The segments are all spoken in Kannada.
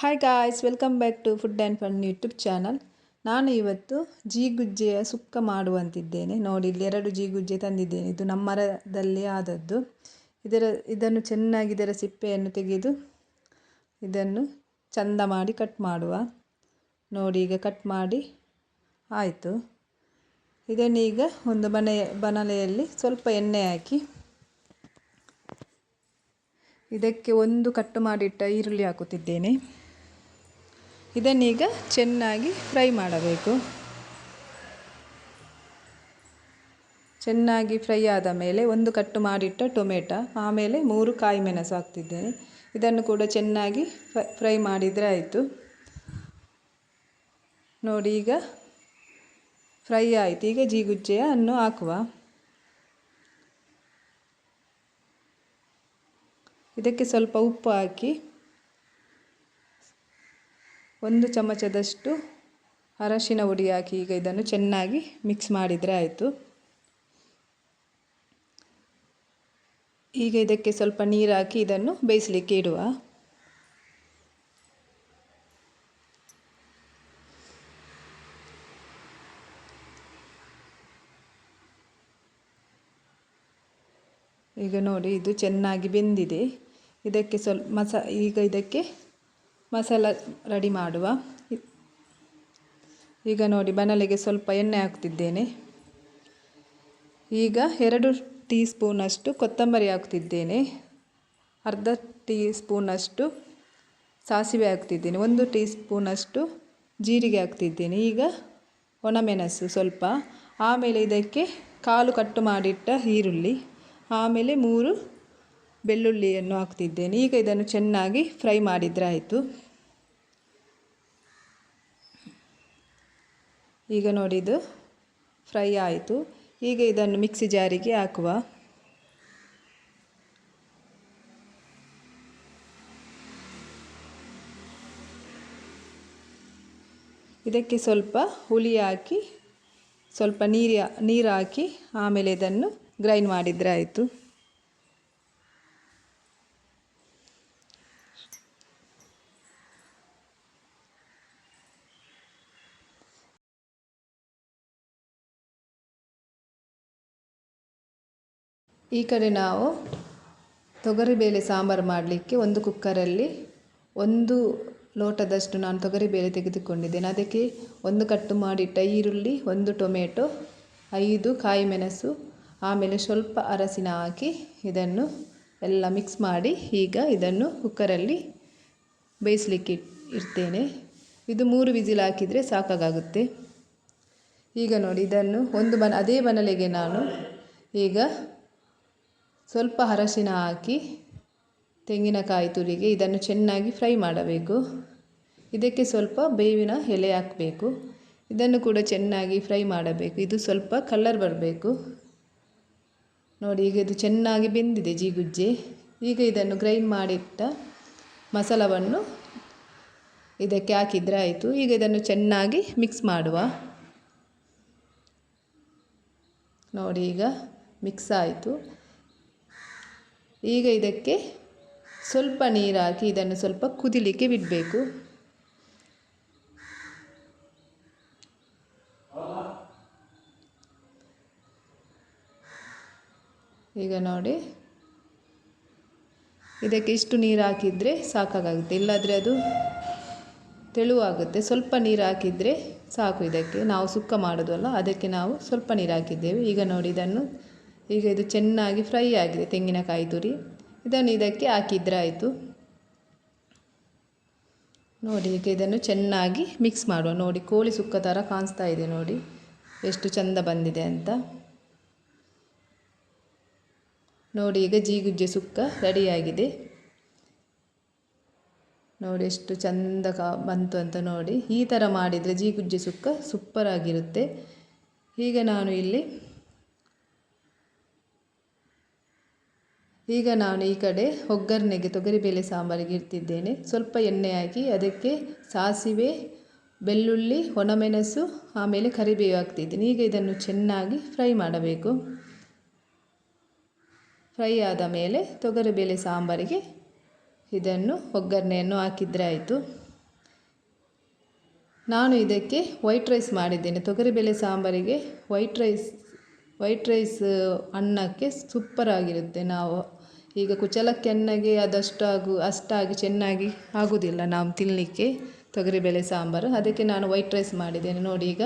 Hi guys welcome back to food and fun YouTube channel ನಾನು ಇವತ್ತು ಜೀಗುಜ್ಜೆಯ ಸುಕ್ಕ ಮಾಡುವಂತಿದ್ದೇನೆ. ನೋಡಿ, ಇಲ್ಲಿ ಎರಡು ಜೀಗುಜ್ಜೆ ತಂದಿದ್ದೇನೆ. ಇದು ನಮ್ಮ ಮರದಲ್ಲಿ ಆದದ್ದು. ಇದರ, ಇದನ್ನು ಚೆನ್ನಾಗಿ ಇದರ ಸಿಪ್ಪೆಯನ್ನು ತೆಗೆದು ಇದನ್ನು ಚಂದ ಮಾಡಿ ಕಟ್ ಮಾಡುವ. ನೋಡಿ, ಈಗ ಕಟ್ ಮಾಡಿ ಆಯಿತು. ಇದನ್ನೀಗ ಒಂದು ಮನೆ, ಬನಲೆಯಲ್ಲಿ ಸ್ವಲ್ಪ ಎಣ್ಣೆ ಹಾಕಿ ಇದಕ್ಕೆ ಒಂದು ಕಟ್ಟು ಮಾಡಿಟ್ಟ ಈರುಳ್ಳಿ ಹಾಕುತ್ತಿದ್ದೇನೆ. ಇದನ್ನೀಗ ಚೆನ್ನಾಗಿ ಫ್ರೈ ಮಾಡಬೇಕು. ಚೆನ್ನಾಗಿ ಫ್ರೈ ಆದ ಮೇಲೆ ಒಂದು ಕಟ್ಟು ಮಾಡಿಟ್ಟ ಟೊಮೆಟೊ, ಆಮೇಲೆ ಮೂರು ಕಾಯಿ ಮೆಣಸು ಹಾಕ್ತಿದ್ದೇನೆ. ಇದನ್ನು ಕೂಡ ಚೆನ್ನಾಗಿ ಫ್ರೈ ಮಾಡಿದರೆ ಆಯಿತು. ನೋಡಿ ಈಗ ಫ್ರೈ ಆಯಿತು. ಈಗ ಜೀಗುಜ್ಜೆಯ ಅನ್ನು ಹಾಕುವ. ಇದಕ್ಕೆ ಸ್ವಲ್ಪ ಉಪ್ಪು ಹಾಕಿ ಒಂದು ಚಮಚದಷ್ಟು ಅರಶಿನ ಹುಡಿ ಹಾಕಿ ಈಗ ಇದನ್ನು ಚೆನ್ನಾಗಿ ಮಿಕ್ಸ್ ಮಾಡಿದರೆ ಆಯಿತು. ಈಗ ಇದಕ್ಕೆ ಸ್ವಲ್ಪ ನೀರು ಹಾಕಿ ಇದನ್ನು ಬೇಯಿಸಲಿಕ್ಕೆ ಇಡುವ. ಈಗ ನೋಡಿ ಇದು ಚೆನ್ನಾಗಿ ಬೆಂದಿದೆ. ಇದಕ್ಕೆ ಸ್ವಲ್ಪ ಮಸ ಈಗ ಇದಕ್ಕೆ ಮಸಾಲ ರೆಡಿ ಮಾಡುವ. ಈಗ ನೋಡಿ, ಬನಲಿಗೆ ಸ್ವಲ್ಪ ಎಣ್ಣೆ ಹಾಕ್ತಿದ್ದೇನೆ. ಈಗ ಎರಡು ಟೀ ಸ್ಪೂನಷ್ಟು ಕೊತ್ತಂಬರಿ ಹಾಕ್ತಿದ್ದೇನೆ. ಅರ್ಧ ಟೀ ಸ್ಪೂನಷ್ಟು ಸಾಸಿವೆ ಹಾಕ್ತಿದ್ದೇನೆ. ಒಂದು ಟೀ ಸ್ಪೂನಷ್ಟು ಜೀರಿಗೆ ಹಾಕ್ತಿದ್ದೇನೆ. ಈಗ ಒಣಮೆಣಸು ಸ್ವಲ್ಪ. ಆಮೇಲೆ ಇದಕ್ಕೆ ಕಾಲು ಕಟ್ಟು ಮಾಡಿಟ್ಟ ಈರುಳ್ಳಿ. ಆಮೇಲೆ ಮೂರು ಬೆಳ್ಳುಳ್ಳಿಯನ್ನು ಹಾಕ್ತಿದ್ದೇನೆ. ಈಗ ಇದನ್ನು ಚೆನ್ನಾಗಿ ಫ್ರೈ ಮಾಡಿದರೆ ಆಯಿತು ಈಗ ನೋಡಿ ಇದು ಫ್ರೈ ಆಯಿತು. ಈಗ ಇದನ್ನು ಮಿಕ್ಸಿ ಜಾರಿಗೆ ಹಾಕುವ. ಇದಕ್ಕೆ ಸ್ವಲ್ಪ ಹುಳಿ ಹಾಕಿ, ಸ್ವಲ್ಪ ನೀರು ನೀರು ಹಾಕಿ ಆಮೇಲೆ ಇದನ್ನು ಗ್ರೈಂಡ್ ಮಾಡಿದರೆ ಆಯಿತು ಈ ಕಡೆ ನಾವು ತೊಗರಿಬೇಳೆ ಸಾಂಬಾರು ಮಾಡಲಿಕ್ಕೆ ಒಂದು ಕುಕ್ಕರಲ್ಲಿ ಒಂದು ಲೋಟದಷ್ಟು ನಾನು ತೊಗರಿಬೇಳೆ ತೆಗೆದುಕೊಂಡಿದ್ದೇನೆ. ಅದಕ್ಕೆ ಒಂದು ಕಟ್ಟು ಮಾಡಿಟ್ಟ ಈರುಳ್ಳಿ, ಒಂದು ಟೊಮೆಟೊ, ಐದು ಕಾಯಿ ಮೆಣಸು ಆಮೇಲೆ ಸ್ವಲ್ಪ ಅರಸಿನ ಹಾಕಿ ಇದನ್ನು ಎಲ್ಲ ಮಿಕ್ಸ್ ಮಾಡಿ ಈಗ ಇದನ್ನು ಕುಕ್ಕರಲ್ಲಿ ಬೇಯಿಸಲಿಕ್ಕೆ ಇರ್ತೇನೆ ಇದು ಮೂರು ವಿಸಿಲ್ ಹಾಕಿದರೆ ಸಾಕಾಗುತ್ತೆ ಈಗ ನೋಡಿ ಇದನ್ನು ಒಂದು ಬನ, ಅದೇ ಬನಲೆಗೆ ನಾನು ಈಗ ಸ್ವಲ್ಪ ಅರಶಿನ ಹಾಕಿ ತೆಂಗಿನಕಾಯಿ ತುರಿಗೆ ಇದನ್ನು ಚೆನ್ನಾಗಿ ಫ್ರೈ ಮಾಡಬೇಕು. ಇದಕ್ಕೆ ಸ್ವಲ್ಪ ಬೇವಿನ ಎಲೆ ಹಾಕಬೇಕು. ಇದನ್ನು ಕೂಡ ಚೆನ್ನಾಗಿ ಫ್ರೈ ಮಾಡಬೇಕು. ಇದು ಸ್ವಲ್ಪ ಕಲ್ಲರ್ ಬರಬೇಕು. ನೋಡಿ, ಈಗ ಇದು ಚೆನ್ನಾಗಿ ಬೆಂದಿದೆ ಜೀಗುಜ್ಜೆ. ಈಗ ಇದನ್ನು ಗ್ರೈಂಡ್ ಮಾಡಿಟ್ಟ ಮಸಾಲವನ್ನು ಇದಕ್ಕೆ ಹಾಕಿದರೆ ಆಯಿತು. ಈಗ ಇದನ್ನು ಚೆನ್ನಾಗಿ ಮಿಕ್ಸ್ ಮಾಡುವ. ನೋಡಿ, ಈಗ ಮಿಕ್ಸ್ ಆಯಿತು. ಈಗ ಇದಕ್ಕೆ ಸ್ವಲ್ಪ ನೀರು ಹಾಕಿ ಇದನ್ನು ಸ್ವಲ್ಪ ಕುದಿಲಿಕ್ಕೆ ಬಿಡಬೇಕು. ಈಗ ನೋಡಿ. ಇದಕ್ಕೆ ಇಷ್ಟು ನೀರು ಹಾಕಿದರೆ ಸಾಕಾಗುತ್ತೆ. ಇಲ್ಲಾದರೆ ಅದು ತೆಳುವಾಗುತ್ತೆ. ಸ್ವಲ್ಪ ನೀರು ಹಾಕಿದರೆ ಸಾಕು ಇದಕ್ಕೆ. ನಾವು ಸುಕ್ಕ ಮಾಡೋದಲ್ಲ, ಅದಕ್ಕೆ ನಾವು ಸ್ವಲ್ಪ ನೀರು ಹಾಕಿದ್ದೇವೆ. ಈಗ ನೋಡಿ ಇದನ್ನು ಈಗ ಇದು ಚೆನ್ನಾಗಿ ಫ್ರೈ ಆಗಿದೆ, ತೆಂಗಿನಕಾಯಿ ತುರಿ. ಇದನ್ನು ಇದಕ್ಕೆ ಹಾಕಿದ್ರೆ ಆಯಿತು. ನೋಡಿ, ಈಗ ಇದನ್ನು ಚೆನ್ನಾಗಿ ಮಿಕ್ಸ್ ಮಾಡುವ. ನೋಡಿ, ಕೋಳಿ ಸುಕ್ಕ ಥರ ಕಾಣಿಸ್ತಾ ಇದೆ ನೋಡಿ. ಎಷ್ಟು ಚೆಂದ ಬಂದಿದೆ ಅಂತ. ನೋಡಿ, ಈಗ ಜೀಗುಜ್ಜೆ ಸುಕ್ಕ ರೆಡಿಯಾಗಿದೆ. ನೋಡಿ, ಎಷ್ಟು ಚಂದ ಕಾ, ಬಂತು ಅಂತ ನೋಡಿ. ಈ ಥರ ಮಾಡಿದರೆ ಜೀಗುಜ್ಜೆ ಸುಕ್ಕ ಸೂಪರಾಗಿರುತ್ತೆ. ಈಗ ನಾನು ಇಲ್ಲಿ ಈಗ ನಾನು ಈ ಕಡೆ ಒಗ್ಗರಣೆಗೆ ತೊಗರಿಬೇಳೆ ಸಾಂಬಾರಿಗೆ ಇಡ್ತಿದ್ದೇನೆ ಸ್ವಲ್ಪ ಎಣ್ಣೆ ಹಾಕಿ ಅದಕ್ಕೆ ಸಾಸಿವೆ, ಬೆಳ್ಳುಳ್ಳಿ, ಒಣಮೆಣಸು, ಆಮೇಲೆ ಕರಿಬೇವು ಹಾಕ್ತಿದ್ದೀನಿ. ಈಗ ಇದನ್ನು ಚೆನ್ನಾಗಿ ಫ್ರೈ ಮಾಡಬೇಕು. ಫ್ರೈ ಆದ ಮೇಲೆ ತೊಗರಿಬೇಳೆ ಸಾಂಬಾರಿಗೆ ಇದನ್ನು ಒಗ್ಗರಣೆಯನ್ನು ಹಾಕಿದರೆ ಆಯಿತು. ನಾನು ಇದಕ್ಕೆ ವೈಟ್ ರೈಸ್ ಮಾಡಿದ್ದೇನೆ. ತೊಗರಿಬೇಳೆ ಸಾಂಬಾರಿಗೆ ವೈಟ್ ರೈಸ್ ವೈಟ್ ರೈಸ್ ಅನ್ನಕ್ಕೆ ಸೂಪರ್ ಆಗಿರುತ್ತೆ ನಾವು ಈಗ ಕುಚಲಕ್ಕಿ ಅನ್ನಗೆ ಅದಷ್ಟಾಗು ಅಷ್ಟಾಗಿ ಚೆನ್ನಾಗಿ ಆಗುವುದಿಲ್ಲ ನಾವು ತಿನ್ನಲಿಕ್ಕೆ ತೊಗರಿಬೇಳೆ ಸಾಂಬಾರು. ಅದಕ್ಕೆ ನಾನು ವೈಟ್ ರೈಸ್ ಮಾಡಿದ್ದೇನೆ. ನೋಡಿ ಈಗ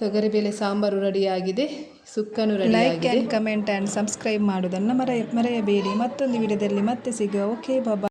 ತೊಗರಿಬೇಳೆ ಸಾಂಬಾರು ರೆಡಿಯಾಗಿದೆ ಸುಕ್ಕನು ready like and comment and subscribe ಮಾಡೋದನ್ನು ಮರೆಯ ಮರೆಯಬೇಡಿ. ಮತ್ತೊಂದು ವಿಡಿಯೋದಲ್ಲಿ ಮತ್ತೆ ಸಿಗುವ. ಓಕೆ ಬಾಬಾ